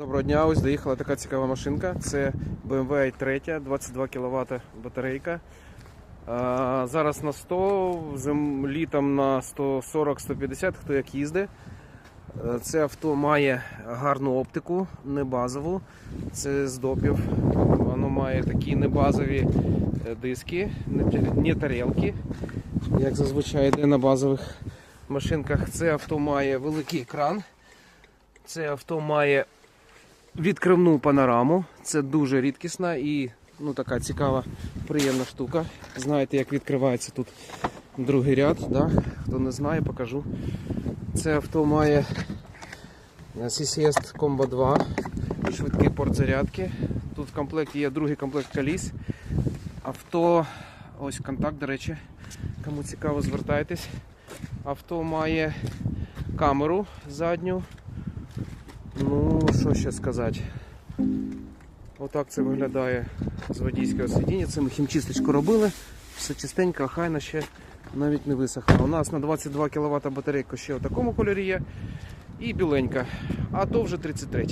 Доброго дня, ось доїхала така цікава машинка. Це BMW i3, 22 кВт батарейка. Зараз на 100, зим, літом на 140-150, хто як їздить. Е, Це авто має гарну оптику, не базову. Це з допів. Воно має такі небазові е, диски, не т- не тарілки, як зазвичай йде на базових машинках. Це авто має великий екран. Це авто має відкривну панораму. Це дуже рідкісна і ну, така цікава, приємна штука. Знаєте, як відкривається тут другий ряд. Да? Хто не знає, покажу. Це авто має е, CCS Combo 2, швидкий порт зарядки. Тут в комплекті є другий комплект коліс. Авто, ось контакт, до речі, кому цікаво, звертайтесь. Авто має камеру задню. Ну, що ще сказати? Отак це виглядає з водійського сидіння. Це ми хімчисточку робили. Все чистенько, хайно ще навіть не висохло. У нас на 22 кВт батарейка ще в такому кольорі є. І біленька. А то вже 33.